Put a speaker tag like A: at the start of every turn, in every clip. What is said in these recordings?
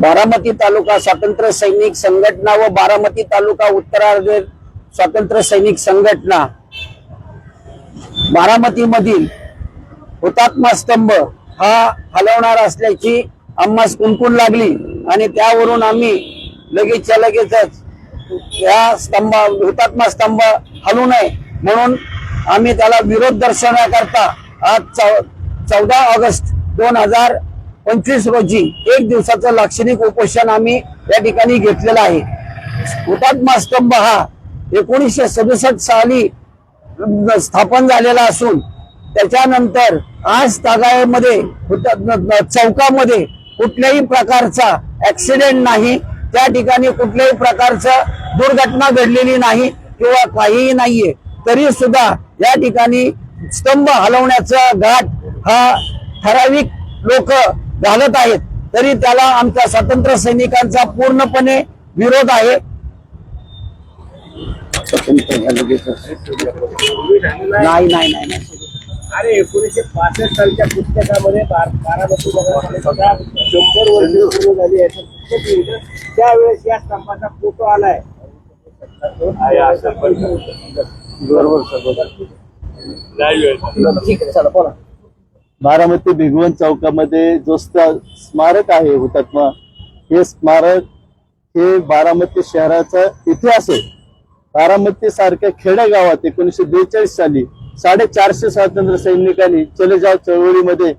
A: बारामती तालुका स्वातंत्र्य सैनिक संघटना व बारामती तालुका उत्तरार्ध स्वातंत्र्य सैनिक संघटना. बारामती मधील हुतात्मा स्तंभ हा हलवणार असल्याची आम्हास कुणकुण लागली आणि त्यावरून आम्ही लगेचच्या लगेचच या स्तंभ हुतात्मा स्तंभ हलू नये म्हणून आम्ही त्याला विरोध दर्शवण्याकरता आज चौ चौदा ऑगस्ट दोन हजार पंचवीस रोजी एक दिवसाचं लाक्षणिक उपोषण आम्ही या ठिकाणी घेतलेलं आहे. हुतात्मा स्तंभ हा एकोणीसशे सदुसष्ट साली स्थापन झालेला असून त्याच्यानंतर आज तागाळ्यामध्ये चौकामध्ये कुठल्याही प्रकारचा ऍक्सिडेंट नाही. त्या ठिकाणी कुठल्याही प्रकारचं दुर्घटना घडलेली नाही किंवा काहीही नाहीये. तरी सुद्धा या ठिकाणी स्तंभ हलवण्याचा घाट हा ठराविक लोक घालत आहेत तरी त्याला आमच्या स्वातंत्र्य सैनिकांचा पूर्णपणे विरोध आहे नाही नाही नाही नाही
B: अरे एकोणीसशे पासष्ट सालच्या पुस्तकामध्ये बार- बारामती नगरपालिका शंभर वर्ष पूर्ण झाली आहे. त्यावेळेस या स्तंभाचा फोटो आलाय पण.
A: ठीक आहे चला बोला
C: बारामती भिगवण चौकामध्ये जो स्मारक आहे हुतात्मा हे स्मारक हे बारामती शहराचा इतिहास आहे. बारामती सारख्या खेडेगावात एकोणीशे बेचाळीस साली साडेचारशे स्वातंत्र्य सैनिकांनी चले जाव चळवळीमध्ये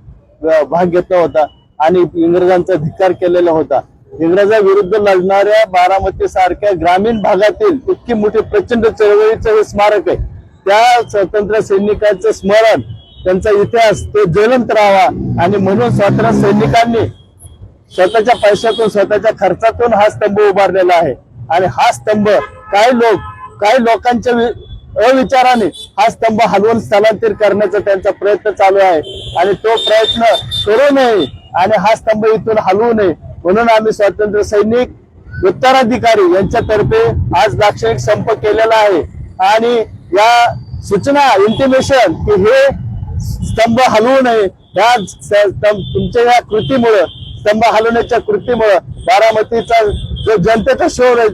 C: भाग घेतला होता आणि इंग्रजांचा धिक्कार केलेला होता. इंग्रजाविरुद्ध लढणाऱ्या बारामती सारख्या ग्रामीण भागातील इतकी मोठी प्रचंड चळवळीचं हे स्मारक आहे. त्या स्वातंत्र्य सैनिकांचं स्मरण त्यांचा इतिहास तो ज्वलंत राहावा आणि म्हणून स्वातंत्र्य सैनिकांनी स्वतःच्या पैशातून स्वतःच्या खर्चातून हा स्तंभ उभारलेला आहे. आणि हा स्तंभ काही लोक काही लोकांच्या अविचाराने हा स्तंभ हलवून स्थलांतर करण्याचा त्यांचा प्रयत्न चालू आहे. आणि तो प्रयत्न करू नये आणि हा स्तंभ इथून हलवू नये. म्हणून आम्ही स्वातंत्र्य सैनिक उत्तराधिकारी यांच्यातर्फे आज लाक्षणिक संप केलेला आहे. आणि या सूचना इंटिमेशन की हे स्तंभ हलवू नये. या तुमच्या या कृतीमुळं स्तंभ हलवण्याच्या कृतीमुळं बारामतीचा जो जनतेचा शोध आहे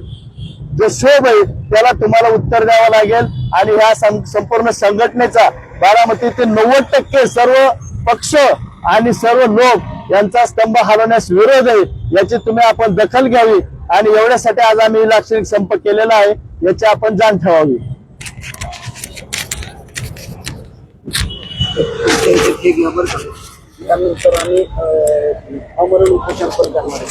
C: जो शोभ आहे त्याला तुम्हाला उत्तर द्यावं लागेल. आणि ह्या संपूर्ण संघटनेचा बारामतीतील नव्वद टक्के सर्व पक्ष आणि सर्व लोक यांचा स्तंभ हलवण्यास विरोध आहे याची तुम्ही आपण दखल घ्यावी. आणि एवढ्यासाठी आज आम्ही लाक्षणिक संप केलेला आहे याची आपण जाण ठेवावी.
A: ठीक बरं का त्यानंतर आम्ही आमरण उपोषण पण करणार आहे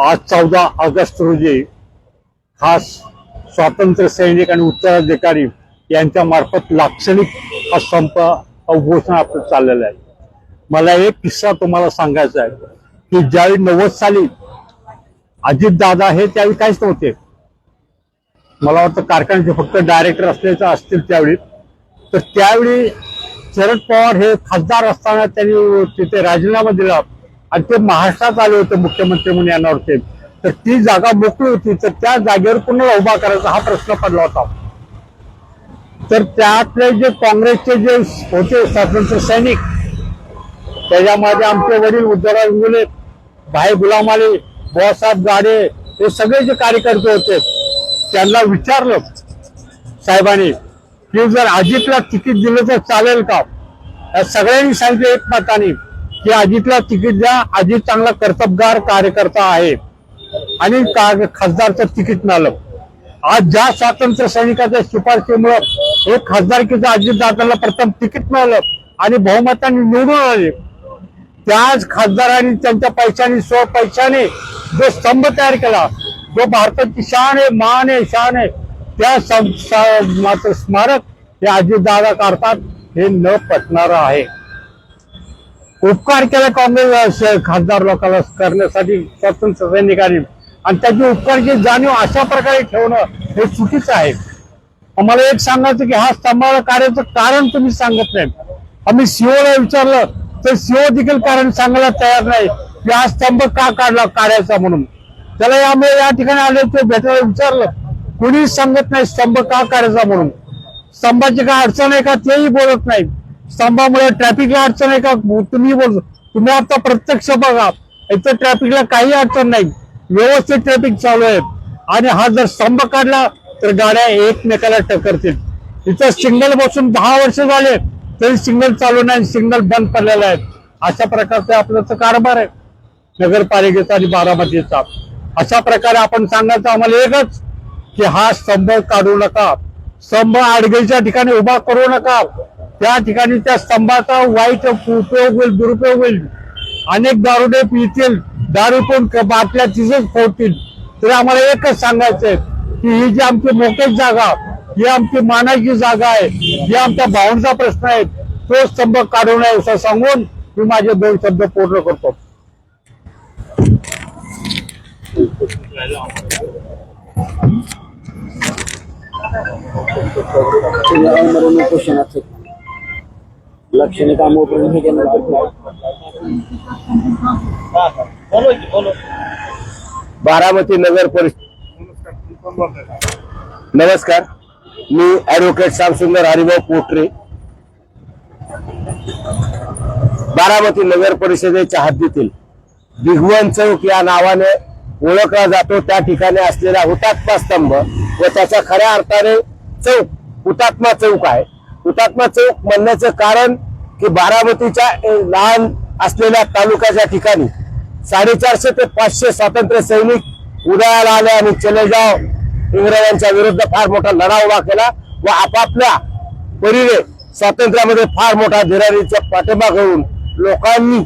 D: आज चौदा ऑगस्ट रोजी खास स्वातंत्र्य सैनिक आणि उत्तराधिकारी यांच्या मार्फत लाक्षणिक हा संप उपोषण आपलं चाललेलं आहे. मला एक किस्सा तुम्हाला सांगायचा आहे की ज्यावेळी नव्वद साली अजितदादा हे त्यावेळी काहीच नव्हते. मला वाटतं कारखान्याचे फक्त डायरेक्टर असल्याचं असतील त्यावेळी. तर त्यावेळी शरद पवार हे खासदार असताना त्यांनी तिथे राजीनामा दिला आणि ते महाराष्ट्रात आले होते मुख्यमंत्री म्हणून येणार होते तर ती जागा मोकळी होती. तर त्या जागेवर पुन्हा उभा करायचा हा प्रश्न पडला होता. तर त्यातले जे काँग्रेसचे जे होते स्वातंत्र्य सैनिक त्याच्यामध्ये आमचे वडील उद्धवराव इंगुले भाई गुलाम अली बाबासाहेब गाडे हे सगळे जे कार्यकर्ते होते त्यांना विचारलं साहेबांनी की जर अजितला तिकीट दिलं तर चालेल का? या सगळ्यांनी सांगितलं एक मताने की अजितला तिकीट द्या अजित चांगला कर्तबगार कार्यकर्ता आहे. आणि का- खासदारचं तिकीट मिळालं. आज ज्या स्वातंत्र्य सैनिकाच्या शिफारशीमुळं एक खासदारकीचं अजित दादाला प्रथम तिकीट मिळालं आणि बहुमताने निवडून आले. त्याच खासदारांनी त्यांच्या पैशाने स्व पैशाने जो स्तंभ तयार केला जो भारताची शान आहे मान आहे शान आहे त्या मात्र स्मारक हे अजितदादा काढतात हे न पटणार आहे. उपकार केला काँग्रेस खासदार लोकांना करण्यासाठी स्वातंत्र्य सैनिकांनी. आणि त्याची उपकारची जाणीव अशा प्रकारे ठेवणं हे चुकीचं आहे. आम्हाला एक सांगायचं की हा स्तंभाला कार्याचं कारण तुम्ही सांगत नाही. आम्ही सीओला विचारलं तर सीओ देखील कारण सांगायला तयार नाही. की हा स्तंभ का काढला कार्याचा म्हणून? त्याला आम्ही या ठिकाणी आले ते भेटायला विचारलं. कुणी सांगत नाही स्तंभ का करायचा म्हणून. स्तंभाची काय अडचण आहे का तेही बोलत नाही. स्तंभामुळे ट्रॅफिकला अडचण आहे का तुम्ही बोलतो तुम्ही आता प्रत्यक्ष बघा. इथं ट्रॅफिकला काही अडचण नाही. व्यवस्थित ट्रॅफिक चालू आहे. आणि हा जर स्तंभ काढला तर गाड्या एकमेकाला टकरतील. इथं सिग्नल बसून दहा वर्ष झाले तरी सिग्नल चालू नाही सिग्नल बंद पडलेला आहे. अशा प्रकारचा आपलं तर कारभार आहे. नगरपालिकेचा आणि बारामतीचा. अशा प्रकारे आपण सांगायचं आम्हाला एकच की हा स्तंभ काढू नका. स्तंभ आडगेच्या ठिकाणी उभा करू नका. त्या ठिकाणी त्या स्तंभाचा वाईट उपयोग होईल दुरुपयोग होईल. अनेक दारुडे पितील दारू पण बाटल्या तिथेच फोडतील. तरी आम्हाला एकच सांगायचंय की ही जी आमची मोकळी जागा ही आमची मानाची जागा आहे ही आमच्या भावांचा प्रश्न आहे तो स्तंभ काढू नये असं सांगून मी माझे दोन शब्द पूर्ण करतो.
A: लक्षणे काम हे केलं
E: बारामती नगर परिषद नमस्कार. मी ऍडव्होकेट श्यामसुंदर हरिभाऊ पोटरे. बारामती नगर परिषदेच्या हद्दीतील भिगवन चौक या नावाने ओळखला जातो त्या ठिकाणी असलेला हुतात्मा स्तंभ व त्याच्या खऱ्या अर्थाने चौक हुतात्मा चौक आहे. हुतात्मा चौक म्हणण्याचं कारण की बारामतीच्या लहान असलेल्या तालुक्याच्या ठिकाणी साडेचारशे ते पाचशे स्वातंत्र्य सैनिक उदयाला आले आणि चलेजाव इंग्रजांच्या विरुद्ध फार मोठा लढा उभा केला व आपापल्या परीने स्वातंत्र्यामध्ये फार मोठा धीरारीचा पाठिंबा घेऊन लोकांनी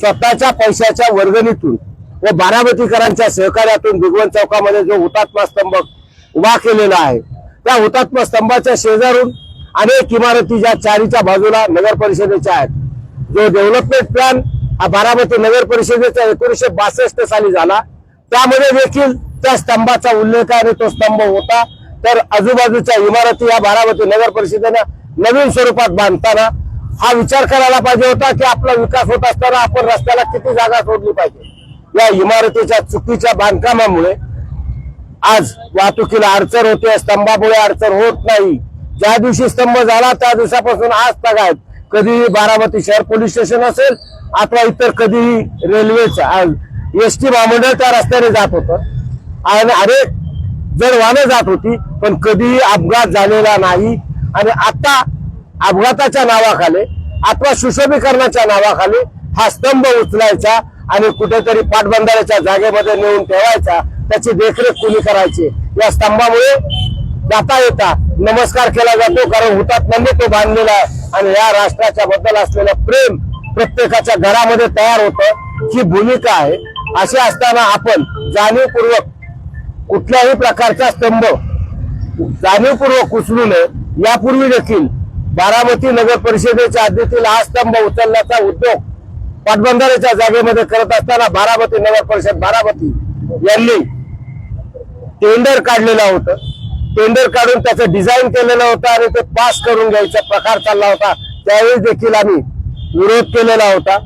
E: स्वतःच्या पैशाच्या वर्गणीतून व बारामतीकरांच्या सहकार्यातून भिगवण चौकामध्ये जो हुतात्मा स्तंभ उभा केलेला आहे त्या हुतात्मा स्तंभाच्या शेजारून अनेक इमारती ज्या चारीच्या बाजूला नगर परिषदेच्या आहेत. जो डेव्हलपमेंट प्लॅन हा बारामती नगर परिषदेचा एकोणीसशे बासष्ट साली झाला. त्यामध्ये देखील त्या स्तंभाचा उल्लेख आहे तो स्तंभ होता. तर आजूबाजूच्या इमारती या बारामती नगर परिषदेनं नवीन स्वरूपात बांधताना हा विचार करायला पाहिजे होता की आपला विकास होत असताना आपण रस्त्याला किती जागा सोडली पाहिजे. या इमारतीच्या चुकीच्या बांधकामामुळे आज वाहतुकीला अडचण होते स्तंभामुळे अडचण होत नाही. ज्या दिवशी स्तंभ झाला त्या दिवसापासून आज तगायत कधीही बारामती शहर पोलीस स्टेशन असेल अथवा इतर कधीही रेल्वेचं एस टी महामंडळ त्या रस्त्याने जात होतं. आणि अनेक जर वाहनं जात होती पण कधीही अपघात झालेला नाही. आणि आता अपघाताच्या नावाखाली अथवा सुशोभीकरणाच्या नावाखाली हा स्तंभ उचलायचा आणि कुठेतरी पाटबंधाऱ्याच्या जागेमध्ये नेऊन ठेवायचा त्याची देखरेख कुणी करायची? या स्तंभामुळे जाता येता नमस्कार केला जातो कारण हुतात्म्यांनी तो बांधलेला आहे. आणि या राष्ट्राच्या बद्दल असलेलं प्रेम प्रत्येकाच्या घरामध्ये तयार होतं. ही भूमिका आहे. असे असताना आपण जाणीवपूर्वक कुठल्याही प्रकारचा स्तंभ जाणीवपूर्वक उचलू नये. यापूर्वी देखील बारामती नगर परिषदेच्या हद्दीतील हा स्तंभ उचलण्याचा उद्योग पाटबंधाऱ्याच्या जागेमध्ये करत असताना बारामती नगर परिषद बारामती यांनी टेंडर काढलेलं होतं. टेंडर काढून त्याचं डिझाईन केलेलं होतं आणि ते पास करून घ्यायचा प्रकार चालला होता. त्यावेळेस देखील आम्ही विरोध केलेला होता.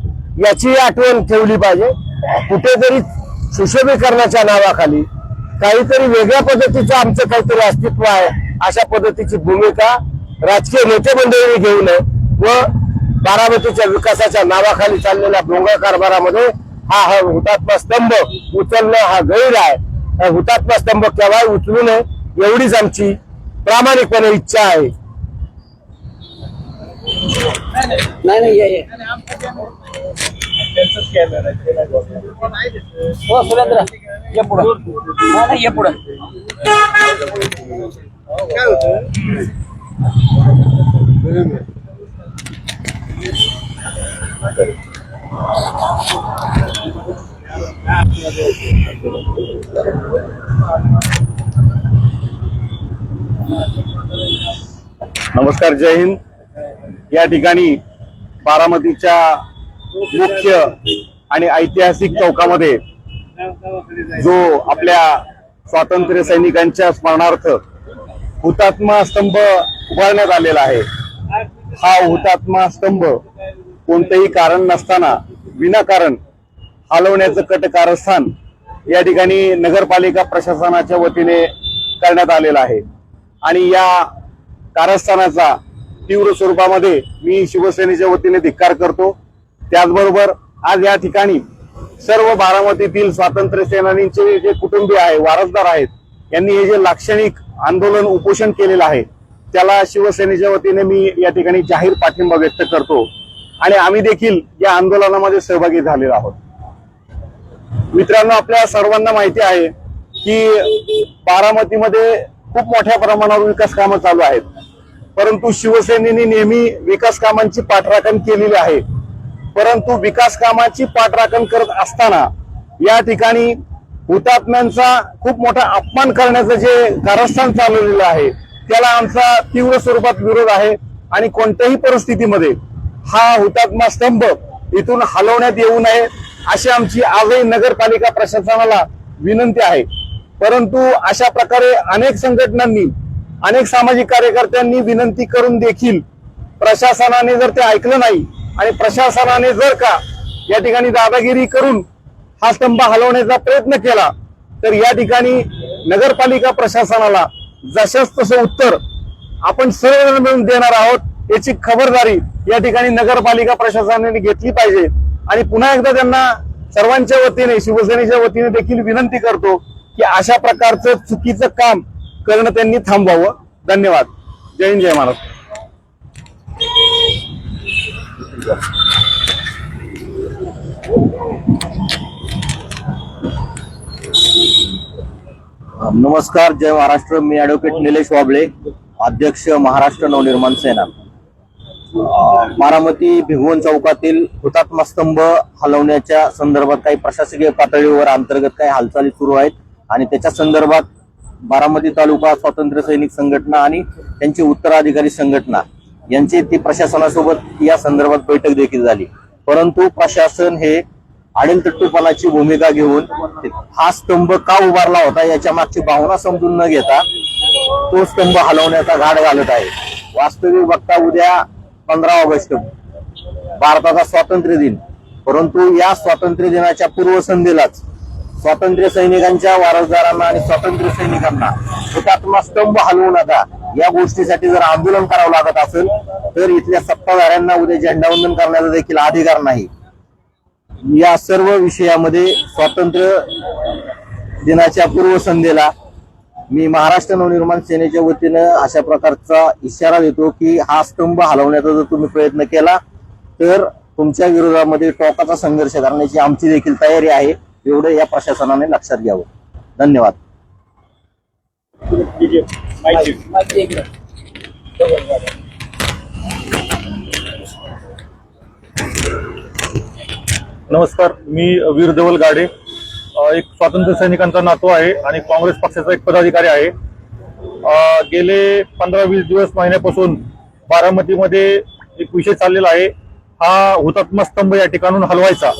E: याची आठवण ठेवली पाहिजे. कुठेतरी सुशोभीकरणाच्या नावाखाली काहीतरी वेगळ्या पद्धतीचं आमचं काहीतरी अस्तित्व आहे. अशा पद्धतीची भूमिका राजकीय नेते मंडळींनी घेऊ नये व बारामतीच्या विकासाच्या नावाखाली चाललेल्या भोंगळ कारभारामध्ये हा हा हुतात्मा स्तंभ उचलणं हा गैर आहे. हा हुतात्मा स्तंभ केव्हा उचलू नये एवढीच आमची प्रामाणिकपणे इच्छा आहे.
A: नाही नाही ये, ये. सुरेंद्र ये पुढं. नाही, ये पुढं.
F: नमस्कार जय हिंद. या ठिकाणी बारामतीच्या मुख्य आणि ऐतिहासिक चौकामध्ये जो आपल्या स्वातंत्र्य सैनिकांच्या स्मरणार्थ हुतात्मा स्तंभ उभारण्यात आलेला आहे हा हुतात्मा स्तंभ कोणतंही कारण नसताना विनाकारण हलवण्याचं कट कारस्थान या ठिकाणी नगरपालिका प्रशासनाच्या वतीने करण्यात आलेलं आहे. आणि या कारस्थानाचा
C: तीव्र स्वरूपामध्ये मी शिवसेनेच्या वतीने धिक्कार करतो. त्याचबरोबर आज या ठिकाणी सर्व बारामतीतील स्वातंत्र्य सेनानींचे जे कुटुंबीय आहे वारसदार आहेत यांनी हे जे लाक्षणिक आंदोलन उपोषण केलेलं आहे त्याला शिवसेनेच्या वतीने मी या ठिकाणी जाहीर पाठिंबा व्यक्त करतो. आणि आम्ही देखील या आंदोलनामध्ये सहभागी झालेलो आहोत. मित्रांनो आपल्या सर्वांना माहिती आहे की बारामतीमध्ये खूप मोठ्या प्रमाणावर विकास कामं चालू आहेत. परंतु शिवसेनेने नेहमी विकास कामांची पाठराखण केलेली आहे. परंतु विकास कामाची पाठराखण करत असताना या ठिकाणी हुतात्म्यांचा खूप मोठा अपमान करण्याचं जे कारस्थान चालवलेलं आहे त्याला आमचा तीव्र स्वरूपात विरोध आहे आणि कोणत्याही परिस्थितीमध्ये हा हुतात्मा स्तंभ इथून हलवण्यात येऊ नये अशी आमची आजही नगरपालिका प्रशासनाला विनंती आहे. परंतु अशा प्रकारे अनेक संघटनांनी अनेक सामाजिक कार्यकर्त्यांनी विनंती करून देखील प्रशासनाने जर ते ऐकलं नाही आणि प्रशासनाने जर का या ठिकाणी दादागिरी करून हा स्तंभ हलवण्याचा प्रयत्न केला तर या ठिकाणी नगरपालिका प्रशासनाला जशाच तसं उत्तर आपण सर्वजण मिळून देणार आहोत याची खबरदारी या ठिकाणी नगरपालिका प्रशासनाने घेतली पाहिजे. आणि पुन्हा एकदा त्यांना सर्वांच्या वतीने शिवसेनेच्या वतीने देखील विनंती करतो की अशा प्रकारचं चुकीचं काम करणं त्यांनी थांबवावं. धन्यवाद. जय हिंद जय महाराष्ट्र.
G: नमस्कार जय महाराष्ट्र. मी ॲडव्होकेट निलेश वाबळे अध्यक्ष महाराष्ट्र नवनिर्माण सेना. बारामती भिगवण चौकातील हुतात्मा स्तंभ हलवण्याच्या संदर्भात काही प्रशासकीय पातळीवर अंतर्गत काही हालचाली सुरू आहेत आणि त्याच्या संदर्भात बारामती तालुका स्वातंत्र्य सैनिक संघटना आणि त्यांची उत्तराधिकारी संघटना यांची ती प्रशासनासोबत या संदर्भात बैठक देखील झाली. परंतु प्रशासन हे आडेलतट्टूपणाची भूमिका घेऊन हा स्तंभ का उभारला होता याच्या मागची भावना समजून न घेता तो स्तंभ हलवण्याचा घाट घालत आहे. वास्तविक बघता उद्या पंधरा ऑगस्ट भारताचा स्वातंत्र्य दिन. परंतु या स्वातंत्र्य दिनाच्या पूर्वसंध्येलाच स्वातंत्र्य सैनिकांच्या वारसदारांना आणि स्वातंत्र्य सैनिकांना हुतात्मा स्तंभ हलवू नका या गोष्टीसाठी जर आंदोलन करावं लागत असेल तर इथल्या सत्ताधाऱ्यांना उद्या झेंडावंदन करण्याचा देखील अधिकार नाही. या सर्व विषयामध्ये स्वातंत्र्य दिनाच्या पूर्वसंध्येला मी महाराष्ट्र नवनिर्माण सेनेच्या वतीनं अशा प्रकारचा इशारा देतो की हा स्तंभ हलवण्याचा जर तुम्ही प्रयत्न केला तर तुमच्या विरोधामध्ये टोकाचा संघर्ष करण्याची आमची देखील तयारी आहे. एवढं या प्रशासनाने लक्षात घ्यावं. धन्यवाद.
B: ठीक आहे
H: नमस्कार मी वीर देवल गाडे एक स्वातंत्र्य सैनिकांचा नातू आहे आणि काँग्रेस पक्षाचा एक पदाधिकारी आहे. गेले पंधरा वीस दिवस महिन्यापासून बारामतीमध्ये एक विषय चाललेला आहे. हा हुतात्मा स्तंभ या ठिकाणून हलवायचा.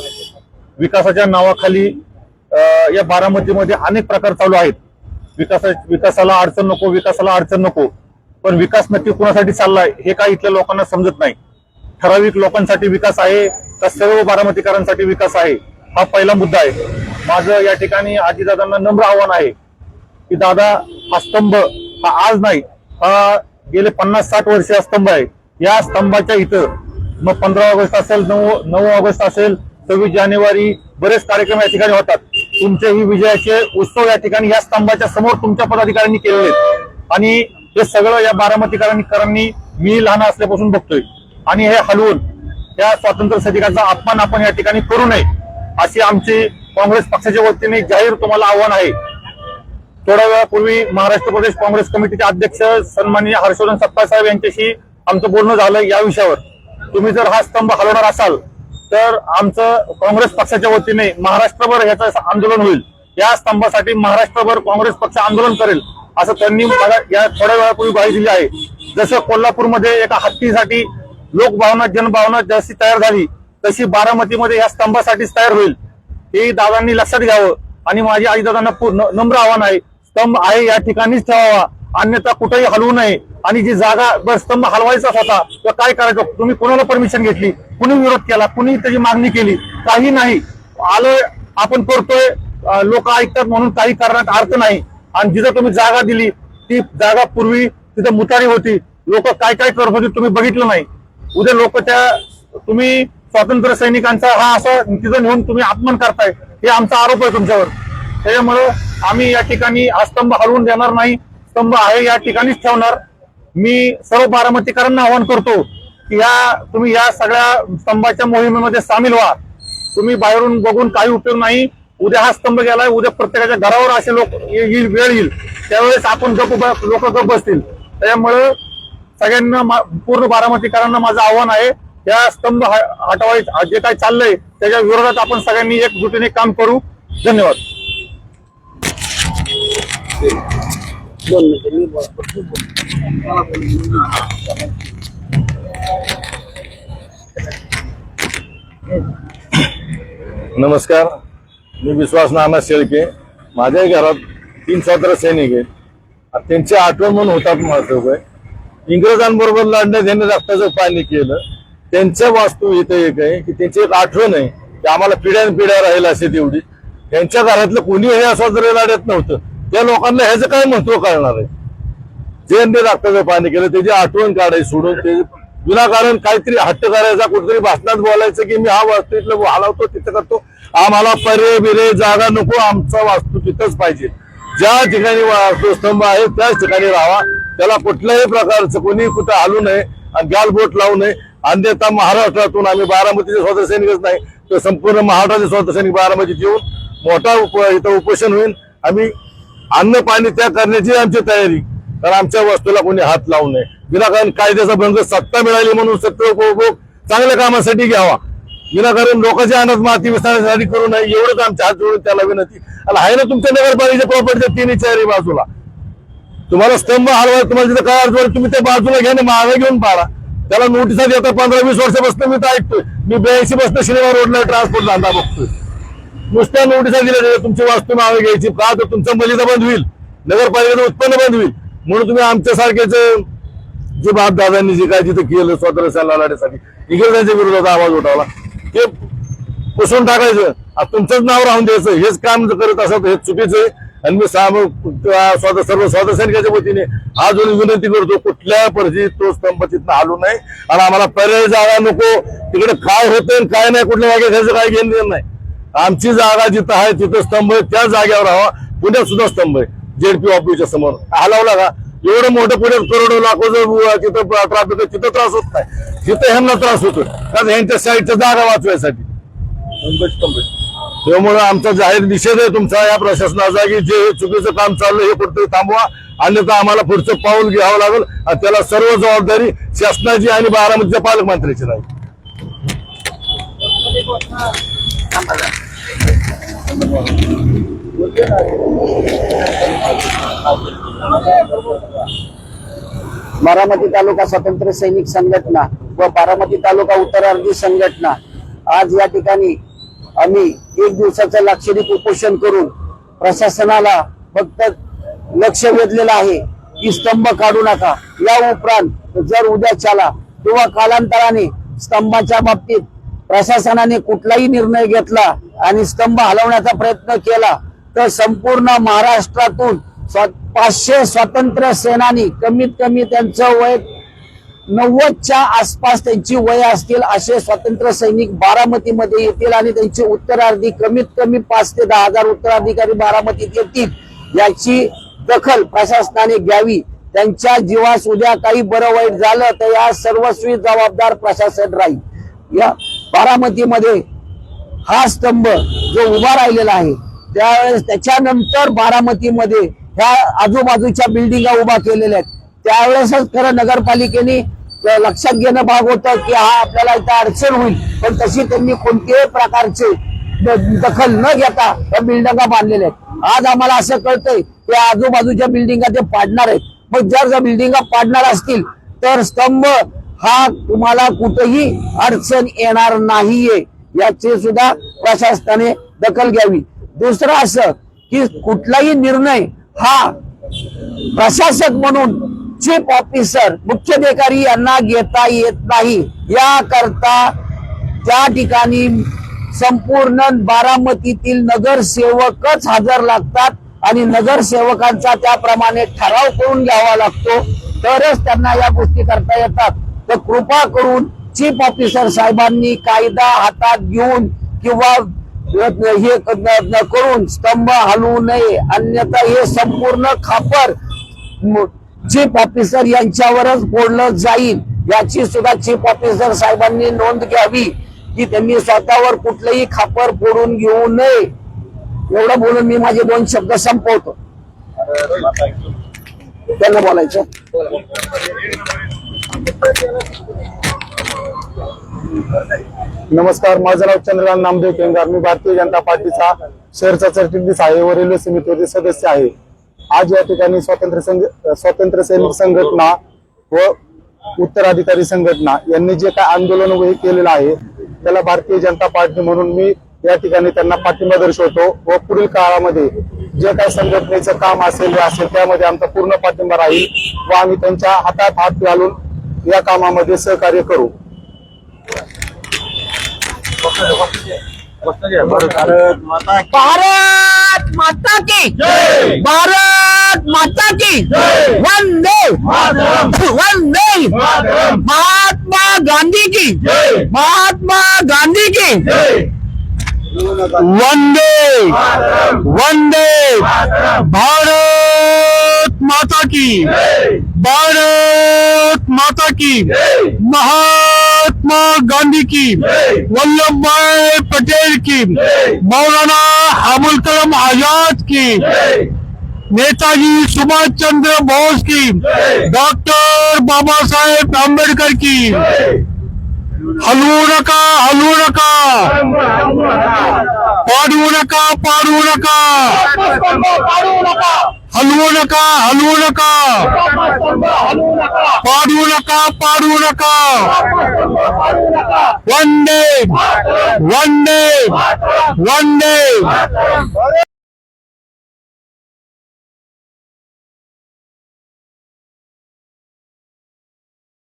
H: विकासाच्या नावाखाली या बारामतीमध्ये अनेक प्रकार चालू आहेत. विकासा विकासाला अडचण नको विकासाला अडचण नको. पण विकास नक्की कोणासाठी चाललाय हे काय इथल्या लोकांना समजत नाही. ठराविक लोकांसाठी विकास आहे का सर्व बारामतीकरांसाठी विकास आहे. हा पहिला मुद्दा आहे. माझं या ठिकाणी आजीदादांना नम्र आव्हान आहे की दादा हा स्तंभ हा आज नाही हा गेले पन्नास साठ वर्ष हा स्तंभ आहे. या स्तंभाच्या इथं मग पंधरा ऑगस्ट असेल नऊ नऊ ऑगस्ट असेल सव्वीस जानेवारी बरेच कार्यक्रम या ठिकाणी होतात. तुमचेही विजयाचे उत्सव या ठिकाणी या स्तंभाच्या समोर तुमच्या पदाधिकाऱ्यांनी केलेले आणि हे सगळं या बारामतीकरांनी मी लहान असल्यापासून बघतोय. आणि हे हलवून या स्वातंत्र्य सैनिकांचा अपमान आपण या ठिकाणी करू नये अशी आमची काँग्रेस पक्षाच्या वतीने जाहीर तुम्हाला आव्हान आहे. थोड्या वेळापूर्वी महाराष्ट्र प्रदेश काँग्रेस कमिटीचे अध्यक्ष सन्माननीय हर्षवर्धन सप्पा साहेब यांच्याशी आमचं बोलणं झालं या विषयावर. तुम्ही जर हा स्तंभ हलवणार असाल तर आमचं काँग्रेस पक्षाच्या वतीने महाराष्ट्रभर याचं आंदोलन होईल. या स्तंभासाठी महाराष्ट्रभर काँग्रेस पक्ष आंदोलन करेल असं त्यांनी मला या थोड्या वेळापूर्वी ग्वाही दिली आहे. जसं कोल्हापूरमध्ये एका हत्तीसाठी लोकभावना जनभावना जशी तयार झाली तशी बारामतीमध्ये या स्तंभासाठीच तयार होईल. हे दादांनी लक्षात घ्यावं आणि माझी आई दादांना नम्र आव्हान आहे. स्तंभ आहे या ठिकाणीच ठेवावा. अन्यथा कुठेही हलवू नये. आणि जी जागा बर स्तंभ हलवायचाच होता तर काय करायचं? तुम्ही कोणाला परमिशन घेतली? कुणी विरोध केला? कुणी त्याची मागणी केली? काही नाही. आलोय आपण करतोय. लोक ऐकतात म्हणून काही करण्यात अर्थ नाही. आणि जिथं तुम्ही जागा दिली ती जागा पूर्वी तिथं मुतारी होती.
C: लोक काय काय करत होती तुम्ही बघितलं नाही. उद्या लोक त्या तुम्ही स्वातंत्र्य सैनिकांचा हा असा तिथं नेऊन तुम्ही अपमान करताय हे आमचा आरोप आहे तुमच्यावर. त्याच्यामुळं आम्ही या ठिकाणी हा स्तंभ हलवून देणार नाही स्तंभ आहे या ठिकाणीच ठेवणार. मी सर्व बारामतीकरांना आवाहन करतो की या तुम्ही या सगळ्या स्तंभाच्या मोहिमेमध्ये सामील व्हा. तुम्ही बाहेरून बघून काही उपयोग नाही. उद्या हा स्तंभ गेलाय उद्या प्रत्येकाच्या घरावर असे लोक येईल वेळ येईल. त्यावेळेस आपण गप लोक गप बसतील. त्यामुळं सगळ्यांना पूर्ण बारामतीकरांना माझं आव्हान आहे. या स्तंभ ह- हटवाय जे काही चाललंय त्याच्या विरोधात आपण सगळ्यांनी एकजुटीने काम करू. धन्यवाद.
F: नमस्कार. मी विश्वास नाना शेळके. माझ्याही घरात तीन सत्र सैनिक आहेत. त्यांची आठवण म्हणून होतात महत्त्व आहे इंग्रजांबरोबर लढण्यात त्यांनी रक्ताचं पाणी केलं. त्यांच्या वास्तू इथं एक आहे की त्यांची एक आठवण आहे की आम्हाला पिढ्यान पिढ्या राहील असे तेवढी. त्यांच्या घरातलं कोणी हे असं जरी लढत नव्हतं त्या लोकांना ह्याचं काय महत्त्व कळणार आहे? ज्यांनी रक्ताचं पाणी केलं त्याची आठवण काढायची सोडून ते विनाकारण काहीतरी हट्ट करायचा कुठेतरी भाषणात बोलायचं की मी हा वास्तू इथलं हलवतो तिथं करतो. आम्हाला पर्य बिरे जागा नको आमचा वास्तू तिथंच पाहिजे. ज्या ठिकाणी वास्तुस्तंभ आहे त्याच ठिकाणी राहावा त्याला कुठल्याही प्रकारचं कोणी कुठं हलू नये आणि गाल बोट लावू नये. अन्यथा महाराष्ट्रातून आम्ही बारामतीचे स्वतः सैनिकच नाही तर संपूर्ण महाराष्ट्राचे स्वतः सैनिक बारामतीत येऊन मोठा उप इथं उपोषण होईल आम्ही अन्न पाणी त्याग करण्याची आमची तयारी कारण आमच्या वस्तूला कोणी हात लावू नये. विनाकारण कायद्याचा भंग सत्ता मिळाली म्हणून सत्य उपभोग चांगल्या कामासाठी घ्यावा. विनाकारण लोकांच्या अनाथ माती विस्तारण्यासाठी करू नये. एवढंच आमच्या हात जोडून त्याला विनंती. आणि आहे ना तुमच्या नगरपालिकेच्या प्रॉपर्टीच्या तिन्ही चारही बाजूला. तुम्हाला स्तंभ हलवाय तुम्हाला तिथे काय अडचण तुम्ही ते बाजूला घ्या आणि मागे घेऊन पाडा. त्याला नोटिसा देता पंधरा वीस वर्षापासून मी तर ऐकतोय. मी ब्याऐंशी बसतो शनिवार रोडला ट्रान्सपोर्ट धंदा बघतोय. नुसत्या नोटिसा दिल्या तुमची वास्तू नावे घ्यायची का तर तुमचा मलिदा बंद होईल नगरपालिकेचं उत्पन्न बंद होईल. म्हणून तुम्ही आमच्या सारखेच जे बाप दादांनी जे काय तिथे केलं स्वातंत्र्य लढण्यासाठी इंग्रजांच्या विरोधात आवाज उठावला. ते पुसून टाकायचं. आता तुमचंच नाव राहून द्यायचं. हेच काम जर करत असत हे चुकीचं आहे. आणि मी साम स्वतः सर्व स्वातंत्र्य वतीने हा जो विनंती करतो कुठल्या परिस्थितीत तो स्तंभ तिथं हलू नाही. आणि आम्हाला पर्याय जागा नको. तिकडे काय होतंय काय नाही कुठल्या जागे घ्यायचं काय घेणं देणं नाही. आमची जागा जिथं आहे तिथं स्तंभ आहे. त्या जागेवर राहावा. पुण्यात सुद्धा स्तंभ आहे जेडपी ऑफिसच्या समोर. हलवला का हो एवढं मोठं पुण्यात करोडो लाखो जर तिथं ट्रॅफिक तिथं त्रास होत नाही. तिथं ह्यांना त्रास होतो कारण ह्यांच्या साईडच्या जागा वाचवायसाठी. त्यामुळे आमचा जाहीर निषेध आहे तुमचा या प्रशासनाचा की जे चुकीचं काम चाललं हे कुठेतरी थांबवा. अन्यथा आम्हाला पुढचं पाऊल घ्यावं लागेल. आणि त्याला सर्व जबाबदारी शासनाची आणि बारामतीच्या पालकमंत्र्याची राहील.
A: बारामती तालुका स्वातंत्र्य सैनिक संघटना व बारामती तालुका उत्तरार्धी संघटना आज या ठिकाणी आम्ही एक दिवसाचं लाक्षणिक उपोषण करून प्रशासनाला फक्त लक्ष वेधलेलं आहे की स्तंभ काढू नका. या उपरांत जर उद्याच्याला किंवा कालांतराने स्तंभाच्या बाबतीत प्रशासनाने कुठलाही निर्णय घेतला आणि स्तंभ हलवण्याचा प्रयत्न केला तर संपूर्ण महाराष्ट्रातून पाचशे स्वातंत्र्य सेनानी कमीत कमी त्यांचं वय नव्वदच्या आसपास त्यांची वय असतील असे स्वातंत्र्य सैनिक बारामतीमध्ये येतील आणि त्यांची उत्तरार्धी कमीत कमी पाच ते दहा हजार उत्तराधिकारी बारामतीत येतील याची दखल प्रशासनाने घ्यावी. त्यांच्या जीवास उद्या काही बरं वाईट झालं तर या सर्वस्वी जबाबदार प्रशासन राहील. या बारामतीमध्ये हा स्तंभ जो उभा राहिलेला आहे त्यावेळेस त्याच्यानंतर बारामतीमध्ये ह्या आजूबाजूच्या बिल्डिंगा उभा केलेल्या आहेत. त्यावेळेसच खरं नगरपालिकेने लक्षात घेणं भाग होतं की हा आपल्याला इथं अडचण होईल. पण तशी त्यांनी कोणत्याही प्रकारचे दखल न घेता या बिल्डिंगा बांधलेल्या आहेत. आज आम्हाला असं कळतंय की आजूबाजूच्या बिल्डिंगा ते पाडणार आहेत. मग जर जर बिल्डिंगा पाडणार असतील तर स्तंभ हा तुम्हाला कुठेही अडचण येणार नाहीये. याची सुद्धा प्रशासनाने दखल घ्यावी. दुसरं असं की कुठलाही निर्णय हा प्रशासक म्हणून चीफ ऑफिसर मुख्याधिकारी यांना घेता येत नाही. याकरता त्या ठिकाणी संपूर्ण बारामतीतील नगरसेवकच हजर लागतात आणि नगरसेवकांचा त्याप्रमाणे ठराव करून घ्यावा लागतो तरच त्यांना या गोष्टी करता येतात. तर कृपा करून चीफ ऑफिसर साहेबांनी कायदा हातात घेऊन किंवा हे करून स्तंभ हलवू नये. अन्यथा हे संपूर्ण खापर चीफ ऑफिसर यांच्यावरच बोललं जाईल याची सुद्धा चीफ ऑफिसर साहेबांनी नोंद घ्यावी की त्यांनी स्वतःवर कुठलंही खापर फोडून घेऊ नये. एवढं बोलून मी माझे दोन शब्द संपवतो. त्यांना बोलायचं.
C: नमस्कार माझं नाव चंद्रकांत नामदेव केंगार. मी भारतीय जनता पार्टीचा शहरचा सरचिटणीस आहे व रेल्वे समितीवरील सदस्य आहे. आज या ठिकाणी स्वातंत्र्य संघ स्वातंत्र्य सैनिक संघटना व उत्तराधिकारी संघटना यांनी जे काय आंदोलन उभे केलेलं आहे त्याला भारतीय जनता पार्टी म्हणून मी या ठिकाणी त्यांना पाठिंबा दर्शवतो व पुढील काळामध्ये जे काय संघटनेचं काम असेल असेल त्यामध्ये आमचा पूर्ण पाठिंबा राहील व आम्ही त्यांच्या हातात हात घालून या कामामध्ये सहकार्य करू.
A: भारत माता की. भारत! माता की। वंदे। वंदे। महात्मा गांधी की। महात्मा गांधी की। वंदे। वंदे। भारत माता की। भारत माता की। महात्मा गांधी की। वल्लभ भाई पटेल की। मौलाना अबुल कलाम आज़ाद की। नेताजी सुभाष चंद्र बोस की डॉक्टर बाबा साहेब आंबेडकर की। हलवू नका हलवू नका। पाडवू नका पाडवू नका। हलवू नका हलवू नका। पाडवू नका